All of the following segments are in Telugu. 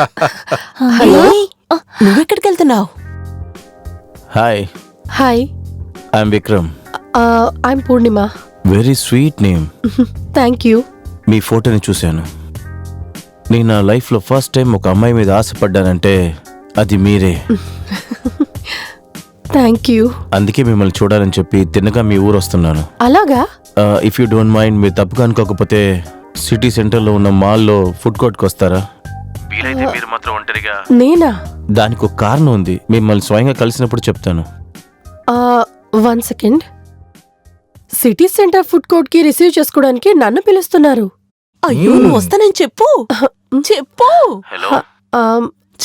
హలో? నువ్వెక్కడికి వెళ్తున్నావు hi. Hi. I am Vikram. I'm Purnima. Very sweet name. Thank you. మీ ఫోటోని చూశాను. నేను నా లైఫ్లో ఫస్ట్ టైం ఒక అమ్మాయి మీద ఆశపడ్డానంటే అది మీరే. Thank you. అందుకే మిమ్మల్ని చూడాలని చెప్పి తిన్నగా మీ ఊరు వస్తున్నాను. అలాగా? ఇఫ్ యూ డోంట్ మైండ్ మీరు తప్పుగా అనుకోకపోతే సిటీ సెంటర్లో ఉన్న మాల్లో ఫుడ్ కోర్ట్కి వస్తారా? వీలైతే మీరు మాత్రం ఒంటరిగా నేనా? దానికి ఒక కారణం ఉంది. మిమ్మల్ని స్వయంగా కలిసినప్పుడు చెప్తాను. One second. City centre food కోర్ట్కి receive చేసుకోవడానికి నన్ను పిలుస్తున్నారు. అయ్యో నువ్వు వస్తానని చెప్పు. చెప్పు. హలో.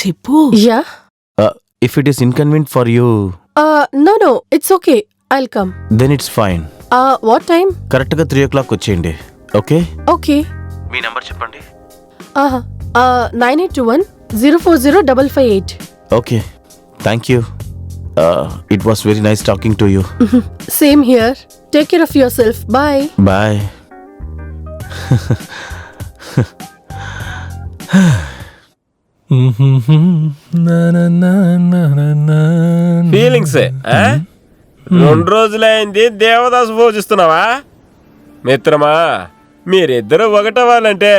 చెప్పు. Yeah? If it is inconvenient for you no no it's okay I'll come then it's fine what time కరెక్ట్గా త్రీ ఓ క్లాక్ వచ్చేయండి. ఓకే ఓకే మీ నెంబర్ చెప్పండి. Nine eight two one zero four zero double five eight. Okay thank you it was very nice talking to you same here take care of yourself bye bye feelings రెండు రోజులైంది దేవదాసు పూజిస్తున్నావా మిత్రమా మీరిద్దరు ఒకటవ్వాలంటే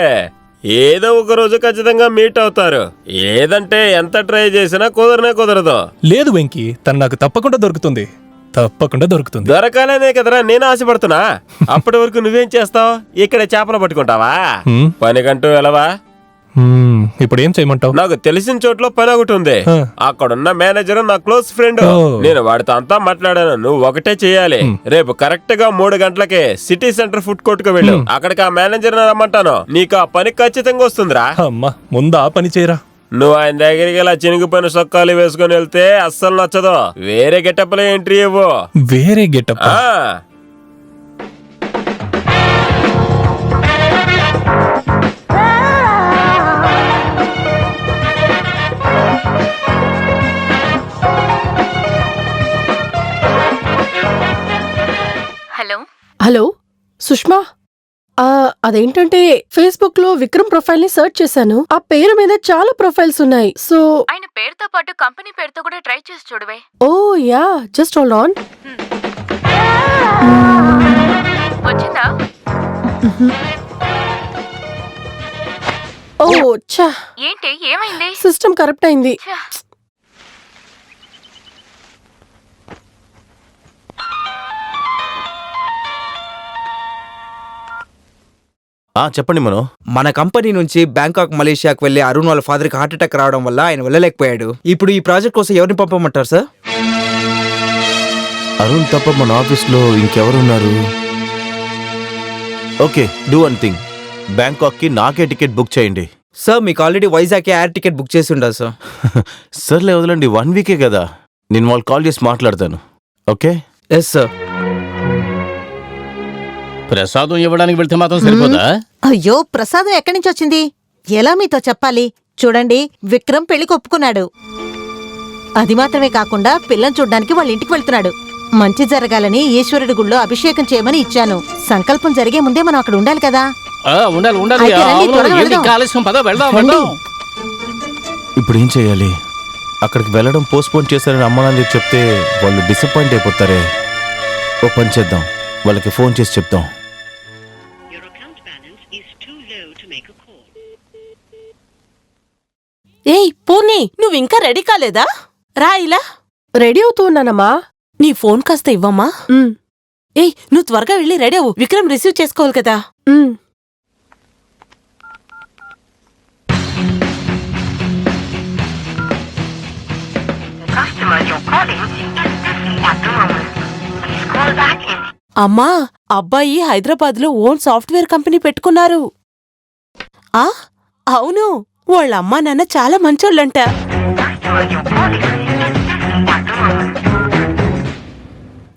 ఏదో ఒక రోజు ఖచ్చితంగా మీట్ అవుతారు. ఏదంటే ఎంత ట్రై చేసినా కుదరనే కుదరదు. లేదు వెంకీ తను నాకు తప్పకుండా దొరుకుతుంది. తప్పకుండా దొరుకుతుంది. దొరకాలనే కదరా నేను ఆశపడుతున్నా. అప్పటి వరకు నువ్వేం చేస్తావు? ఇక్కడ చేపలు పట్టుకుంటావా? పనికంటూ వెళ్ళవా ఇప్పుడు ఏం చేయమంటావు? నాకు తెలిసిన చోట్ల పని ఒకటి ఉంది. అక్కడున్న మేనేజర్ నా క్లోజ్ ఫ్రెండ్. నేను వాడితో అంతా మాట్లాడాను. నువ్వు ఒకటే చేయాలి. రేపు కరెక్ట్గా మూడు గంటలకి సిటీ సెంటర్ ఫుడ్ కోర్ట్కు వెళ్ళు అక్కడికి ఆ మేనేజర్ రమ్మంటాను. నీకు ఆ పని ఖచ్చితంగా వస్తుందిరా. అమ్మా ముందు ఆ పని చేయరా. నువ్వు ఆయన దగ్గరికి ఇలా చినిగిపోయిన సొక్కాలు వేసుకొని వెళ్తే అస్సలు నచ్చదు. వేరే గెటప్లో ఎంట్రీ ఇవ్వు. వేరే గెటప్ సుష్మా? ఆ, అదేంటంటే ఫేస్బుక్లో విక్రమ్ ప్రొఫైల్ని సెర్చ్ చేశాను. ఆ పేరు మీద చాలా ప్రొఫైల్స్ ఉన్నాయి. సో ఆయన పేరుతో పాటు కంపెనీ పేరుతో కూడా ట్రై చేసి చూడవే. Oh yeah just hold on. వచ్చిందా? ఓ ఛా. ఏంటి ఏమైంది? సిస్టమ్ కరెక్ట్ అయింది. చెప్పండి మనో. మన కంపెనీ నుంచి బ్యాంకాక్ మలేషియాకి వెళ్ళే అరుణ్ వాళ్ళ ఫాదర్కి హార్ట్ అటాక్ రావడం వల్ల ఆయన వెళ్ళలేకపోయాడు. ఇప్పుడు ఈ ప్రాజెక్ట్ కోసం ఎవరిని పంపమంటారు సార్? అరుణ్ తప్ప మన ఆఫీస్లో ఇంకెవరున్నారు? Okay do one thing. బ్యాంకాక్కి నాకే టికెట్ బుక్ చేయండి. సార్ మీకు already Vizag air ticket book చేసి ఉండదు సార్. సర్లే వదలండి వన్ వీకే కదా. నేను వాళ్ళు కాల్ చేసి మాట్లాడతాను. ఓకే? Yes sir. ప్రసాదం ఇవ్వడానికి వెళ్తే మాత్రం సరిపోదా? అయ్యో ప్రసాదం ఎక్కడి నుంచి వచ్చింది? ఎలా మీతో చెప్పాలి? చూడండి విక్రమ్ పెళ్ళికి ఒప్పుకున్నాడు. అది మాత్రమే కాకుండా పిల్లని చూడ్డానికి వాళ్ళ ఇంటికి వెళ్తున్నాడు. మంచి జరగాలని ఈశ్వరుడి గుళ్ళో అభిషేకం చేయమని ఇచ్చాను. సంకల్పం జరిగే ముందే మనం అక్కడ ఉండాలి కదా? ఉండాలి ఉండాలి. ఇప్పుడు ఏం చేయాలి? అక్కడికి వెళ్ళడం పోస్ట్పోన్ చేశారని అమ్మ నాన్నకి చెప్తే వాళ్ళు డిసప్పాయింట్ అయిపోతారే. ఓ పని చేద్దాం. వాళ్ళకి ఫోన్ చేసి చెప్తాం పూర్ణి నువ్వు ఇంకా రెడీ కాలేదా? రా ఇలా. రెడీ అవుతూ ఉన్నానమ్మా నీ ఫోన్ కాస్త ఇవ్వమ్మా. ఏయ్ నువ్వు త్వరగా వెళ్ళి రెడీ అవ్వు. విక్రమ్ రిసీవ్ చేసుకోవాలి కదా. మ్. Customer you're calling is busy at the moment. Please call back in అమ్మా అబ్బాయి హైదరాబాద్లో ఓన్ సాఫ్ట్వేర్ కంపెనీ పెట్టుకున్నారు. ఆ? అవును. వాళ్ళ అమ్మా నాన్న చాలా మంచోళ్ళంట.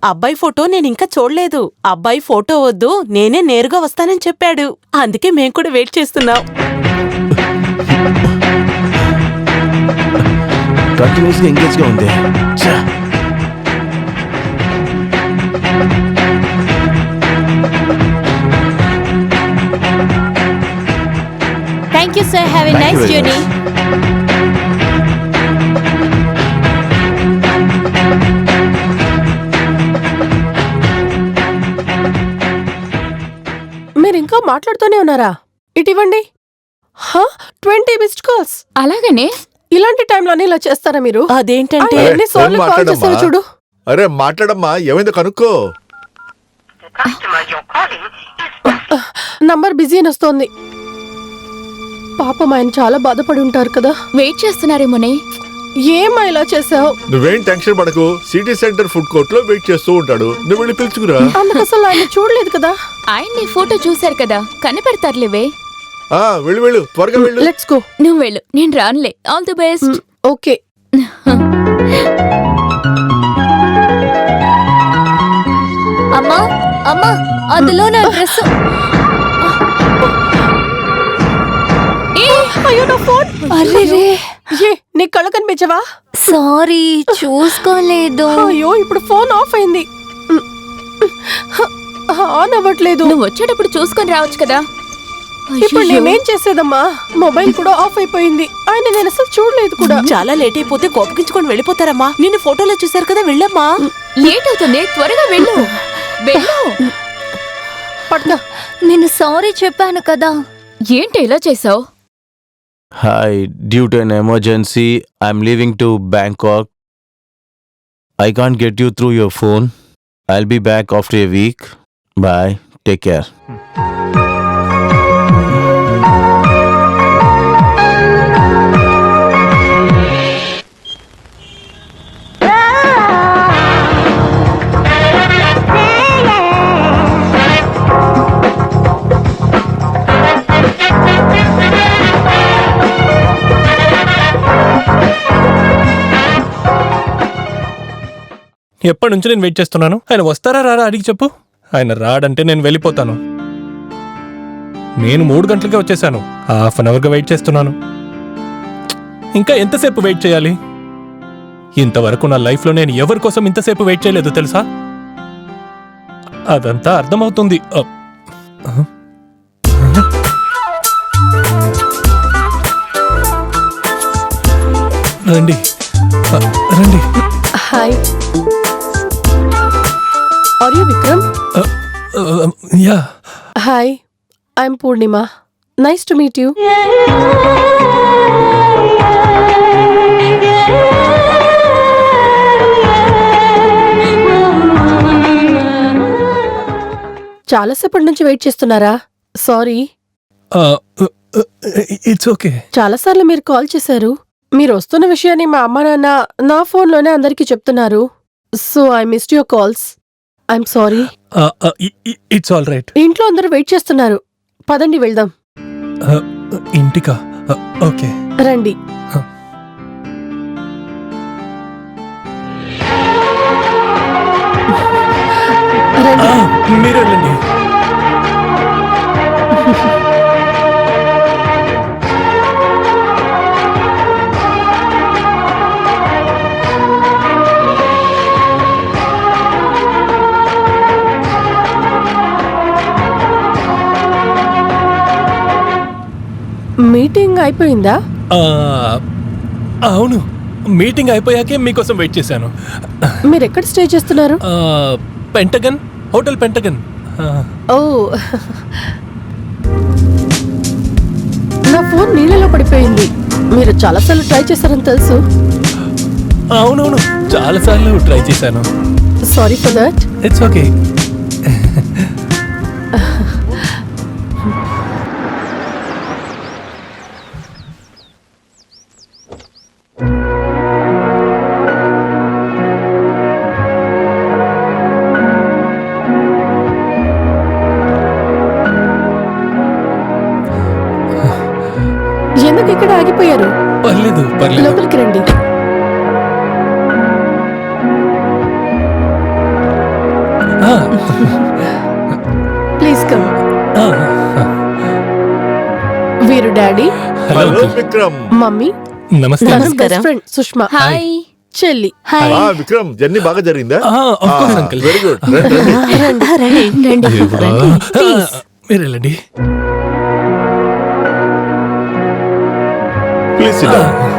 అబ్బాయి ఫోటో నేను ఇంకా చూడలేదు. అబ్బాయి ఫోటో వద్దు నేనే నేరుగా వస్తానని చెప్పాడు. అందుకే మేం కూడా వెయిట్ చేస్తున్నాం. కంటిన్యూస్గా ఎంగేజ్గా ఉంది. You sir have a nice journey మీరు ఇంకా మాట్లాడుతూనే ఉన్నారా? ఇటు ట్వంటీ మిస్డ్ కాల్స్. అలాగనే? ఇలాంటి టైంలోనే ఇలా చేస్తారా మీరు? అదేంటంటే? కాల్ చేస్తారో చూడు. అరే మాట్లాడమ్మా ఏమైందో కనుక్కో. నంబర్ బిజీ అని వస్తోంది. పాపం ఆయన చాలా బాధపడి ఉంటారు కదా. వెయిట్ చేస్తున్నారేమోనే ఏమా ఇలా చేసావు? నువ్వేం టెన్షన్ పడకు. సిటీ సెంటర్ ఫుడ్ కోర్ట్లో వెయిట్ చేస్తూ ఉంటాడు. నువ్వు వెళ్ళి పిలుచుకురా. అందుకు అసలు ఆయన చూడలేదు కదా. ఆయన నీ ఫోటో చూశారు కదా. కనిపెడతారులేవే ఆ వెళ్ళు వెళ్ళు. త్వరగా వెళ్ళు. లెట్స్ గో నువ్వు వెళ్ళు. నేను రానులే. All the best okay. అమ్మా అమ్మా అందులో నా డ్రెస్ అయ్యో నా ఫోన్. అర్రే ఏ నీ కళ్ళు కనిపించవా? సారీ చూసుకోలేదు. అయ్యో ఇప్పుడు ఫోన్ ఆఫ్ అయింది. ఆన్ అవ్వట్లేదు. నువ్వు వచ్చేటప్పుడు చూసుకొని రావచ్చు కదా. ఇప్పుడు. నేనేం చేసేదమ్మా? మొబైల్ కూడా ఆఫ్ అయిపోయింది. ఆయన నేను అసలు చూడలేదు కూడా. చాలా లేట్ అయిపోతే కోపగించుకొని వెళ్ళిపోతారమ్మా. నిన్ను ఫోటోలో చూశారు కదా వెళ్ళమ్మా. లేట్ అవుతుంది. త్వరగా వెళ్ళు. నేను సారీ చెప్పాను కదా. ఏంటి ఇలా చేసావు? Hi, due to an emergency, I'm leaving to Bangkok. I can't get you through your phone. I'll be back after a week. Bye. Take care. ఎప్పటి నుంచి నేను వెయిట్ చేస్తున్నాను? ఆయన వస్తారా రారా? అడిగి చెప్పు. ఆయన రాడంటే నేను వెళ్ళిపోతాను. నేను మూడు గంటలకే వచ్చేసాను హాఫ్ అన్ అవర్గా వెయిట్ చేస్తున్నాను. ఇంకా ఎంతసేపు వెయిట్ చేయాలి? ఇంతవరకు నా లైఫ్లో నేను ఎవరి కోసం ఇంతసేపు వెయిట్ చేయలేదు తెలుసా? అదంతా అర్థమవుతుంది. రండి. రండి. Hi. Are you Vikram yeah hi I'm Purnima nice to meet you చాలాసేపటి నుంచి వెయిట్ చేస్తున్నారా? సారీ ఇట్స్ ఓకే చాలాసార్లు మీరు కాల్ చేశారు. మీరు వస్తున్న విషయాన్ని మా అమ్మ నాన్న నా ఫోన్లోనే అందరికీ చెప్తున్నారు. So I missed your calls I'm sorry. It's all right ఇంట్లో అందరూ వెయిట్ చేస్తున్నారు. పదండి వెళ్దాం. ఇంటికా? ఓకే రండి. Huh. రండి. మీరు వెళ్ళండి మీటింగ్ అయిపోయిందా? అవును. మీటింగ్ అయిపోయాకే మీకోసం వెయిట్ చేశాను. మీరు ఎక్కడ స్టే చేస్తున్నారు? Pentagon hotel Pentagon. ఓ. నా ఫోన్ నీళ్ళలో పడిపోయింది. మీరు చాలాసార్లు ట్రై చేశారని తెలుసు. అవునవును. చాలాసార్లు ట్రై చేశాను. Sorry for that it's okay ఎందుకు ఇక్కడ ఆగిపోయారు. పర్లేదు పర్లేదు. లోపలికి రండి. Please come. వీరు daddy. Hello. Vikram. Mummy. Namaste. Best friend Sushma. Hi చెల్లి. ఆ విక్రమ్ జర్నీ బాగా జరిగిందా. వెరీ గుడ్ రండి రండి. రండి మీరు వెళ్ళండి. Please SIT